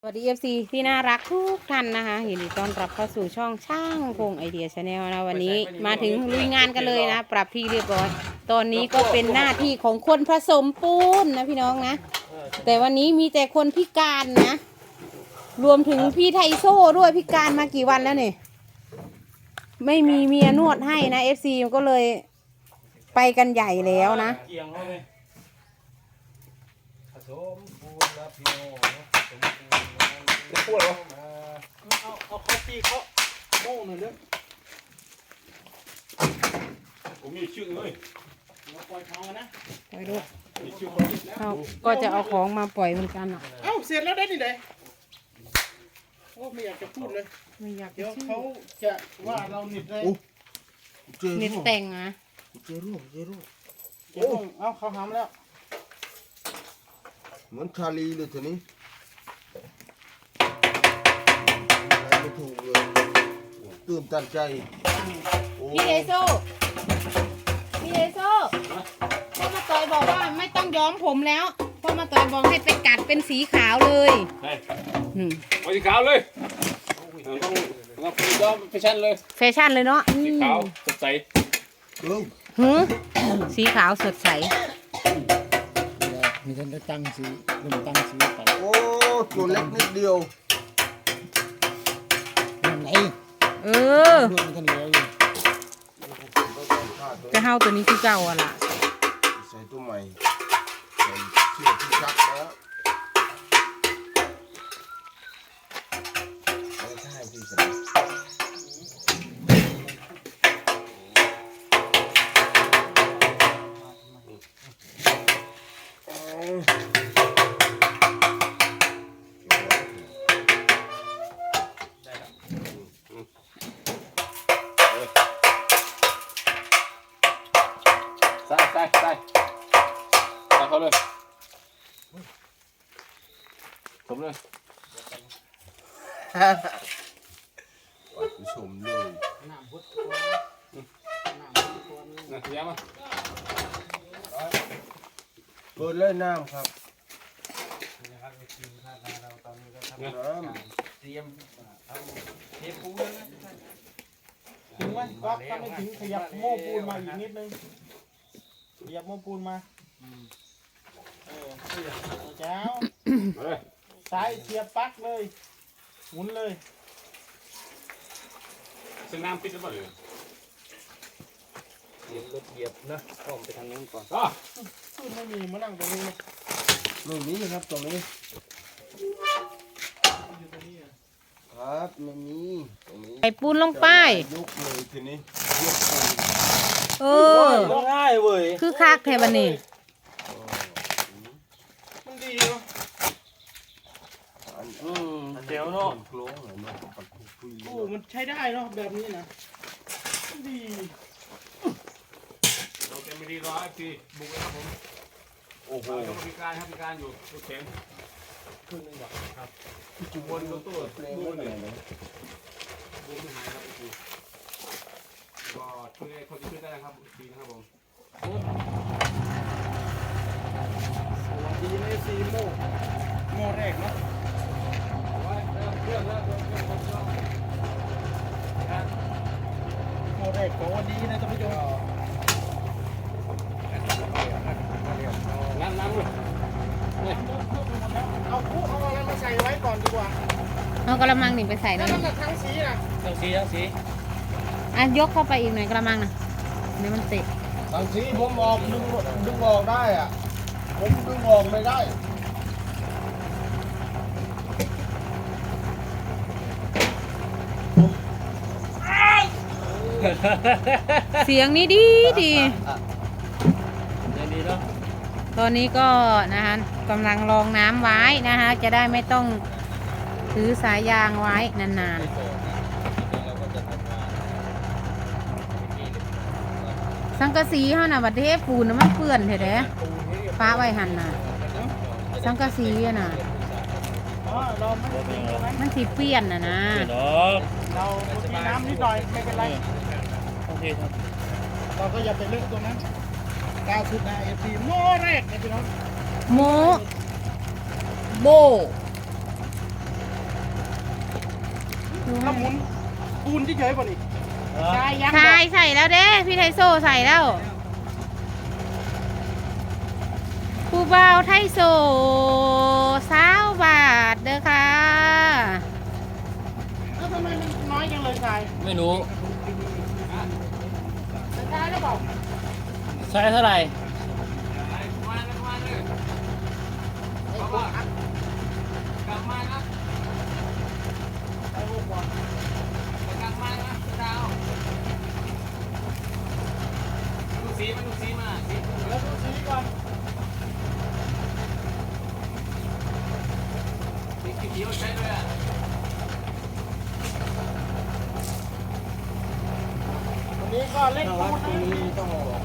สวัสดีเอฟซีที่น่ารักทุกท่านนะคะยินดีต้อนรับเข้าสู่ช่องช่างพงไอเดียชาแนลนะวันนี้มาถึงลุยงานกันเลยนะ ปรับที่เรียบร้อย ตอนนี้ก็เป็นหน้าที่ของคนผสมปูนนะพี่น้องนะ แต่วันนี้มีแต่คนพิการนะ รวมถึงพี่ไทโซ่ด้วยพิการมากี่วันแล้วเนี่ยไม่มีเมียนวดให้นะเอฟซีก็เลยไปกันใหญ่แล้วนะเกียงเขาไหมผสมปูนนะพี่น้องผสมปูน จะ พูดเหรอาเอาเอาเขาตีเขาโม่หน่อยเด้อผมมีชื่อเลยเราปล่อยเขานะไปดูมีชื่อคนเอาก็จะเอาของมาปล่อยเหมือนกันอะเอ้าเสร็จแล้วได้นี่เลยโอ้ไม่อยากจะพูดเลย ไม่อยากเดี๋ยวชื่อเขาจะว่าเราหนิดเลยเจอเน็ตรูปแต่งนะเจอรูปเจอรูปเดี๋ยวเอ้าเขาหามแล้วเหมือนชาลีเลยทีนี้ ตื่นตันใจโอ้พี่เอโซพี่เอโซพ่อมาต่อยบอกว่าไม่ต้องย้อมผมแล้วพ่อมาต่อยบอกให้ไปกัดเป็นสีขาวเลยใช่อืมเอาสีขาวเลยต้องต้องยอมแฟชั่นเลยแฟชั่นเลยเนาะอืสีมขาวสดใสเอ้ยหือสีขาวสดใส มีท่านได้ตั้งสีเริ่มตั้งสีไปโอ้ตัวเล็กนิดเดียว เออรวมกันแล้วอยู่จะเฮาตัวนี้คือเก่าอะล่ะ ใส่ตัวใหม่ใส่เสื้อที่ซักแล้ว ผู้ชมเลยน้ำพุทธนะย้ำมาเปิดเลยน้ำครับนะครับทีมท่านเราตอนนี้ก็ทำน้เตรียมเอาเทปูนถึงไหมก็ถ้าไม่ถึงขยับโม้ปูนมาอีกนิดนึงขยับโม้ปูนมาเออเจ้าซ้ายเสียบปักเลย หมุนเลยเส้นน้ำปิดแล้วป่ะเลยเหยียบรถเหยียบนะอ้อมไปทางนู้นก่อนอะขึ้นไม่มีมานั่งตรงนี้นะไม่มีครับตรงนี้อยู่ตรงนี้อะครับไม่มีตรงนี้ใส่ปูนลงไปยกเลยทีนี้ยกปูนเออง่ายเว้ยคือคักแทบันนี้มันดีเนาะ อัน อืม อัน เดี๋ ยวเนาะโครงเลยเนาะปัดคุยๆโอ้ มันใช้ได้เนาะแบบนี้นะมันดีเราเต็มไม่ดีรอไอ้ทีบุกเลยครับผมโอ้โหเราต้องพิการครับพิการอยู่ตัวแข็งครึ่งหนึงแบบครับจุบนตัวตัวเปลงบูไว้นไหนเนี่ยนะบูนไม่หายครับไอ้ทีก็ช่วยคนที่ช่วยได้นะครับทีนะครับผมสวัสดีในซีโม่โม่แรกเนาะ โม่แรกของวันนี้นะท่านผู้ชมน้ำน้ำเลยนี่เอาคู่เอาอะไรมาใส่ไว้ก่อนดีกว่าเอากระมังนี่ไปใส่แล้นั่วนนั่นน่ะทั้งสีน่ะทั้งสีทั้งสีอะยกเข้าไปอีกหน่อยกระมังนะเดี๋ยวมันเตะบางทีผมออกดึงดึงออกได้อะผมดึงออกไม่ได้ เสียงนี้ดีดี เดี๋ยวนี้เนาะตอนนี้ก็นะคะกำลังรองน้ำไว้นะคะจะได้ไม่ต้องถือสายยางไว้นานๆสังกะสีเฮาน่ะบัดเทปูนน่ะมันเปื้อนแท้ๆป้าไว้หันน่ะ สังกะสีอะน่ะ อ๋อเราไม่ได้ทิ้งตรงนั้นมันสิเปื้อนน่ะนะเนาะเรามีน้ำนิดหน่อยไม่เป็นไรโอ เคครับ เราก็อย่าไปเลอะตรงนั้นก้าวขึ้นนะเอฟซีโม่แรกนะพี่น้องโมโบถ้าหมุนปูนเฉยๆป่ะนี่เออใช่ยังใช่ใส่แล้วเด้ พี่ไทโซใส่แล้วผู้บ่าวไทโซสาวบาทเด้อค่ะ แล้วทำไมมันน้อยจังเลยชาย ไม่รู้ ใช่หรือเปล่า ใช้เท่าไหร่มาเลยมาเลยเอาว่ากลับมานดูสีมาสีแล้วดูสีก่อนสีเขียวใช้ด้วยอะนี้ก็เล็กปูนนะ ต้องเอาออก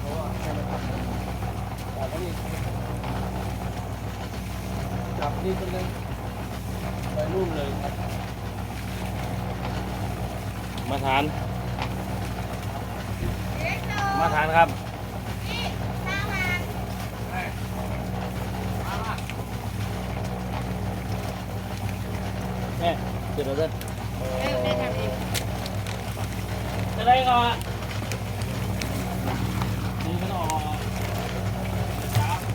เพราะว่าให้มันทำแต่ก็นี่ จับนี่ก็เลยไปรุ่นเลยครับ มาทาน มาทานครับแม่เดี๋ยวเราจะจะได้ก่อนนี่มันออกครับ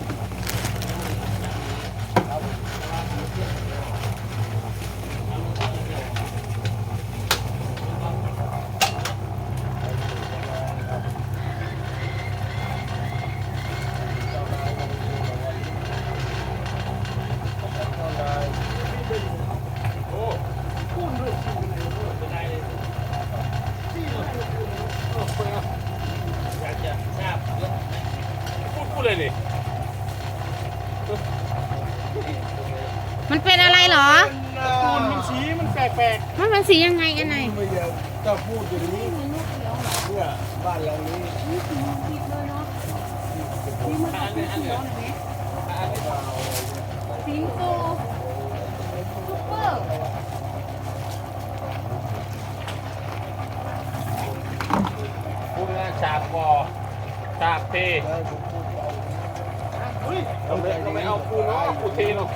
โอ้ อยากจะทราบเยอะ พูดพูดเลยนี่ มันเป็นอะไรเหรอปูนมันสีมันแปลกมันเป็นสียังไงอันไหนไม่เดียวถ้าพูดอย่างนี้เนี่ยบ้านหลังนี้อันนี้อันนี้สิงโตซุปเปอร์พูดง่ายๆฉาบกอฉาบเทได้ผมพูดไปๆเฮ้ยเราไม่เราไม่เอาปูนเนาะเอาปูเทเนาะ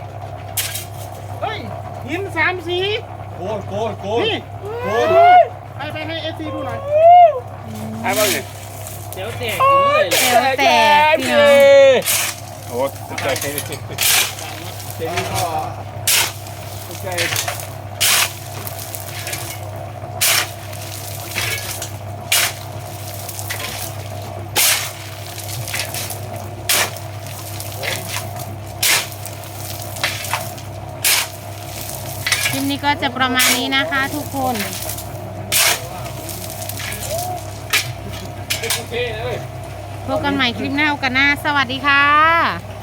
เฮ้ยหินสามสีโกนโกนโกนนี่โกนไปไปให้เอซีดูหน่อยใช่ป่ะเนี่ยเดี๋ยวแตกอยู่เรื่อยเลยเอวแตกพี่น้องโอ้ตกใจเทเทเทนี่ก็ตกใจ คลิปนี้ก็จะประมาณนี้นะคะทุกคนพบกันใหม่คลิปหน้าโอกาสหน้า สวัสดีค่ะ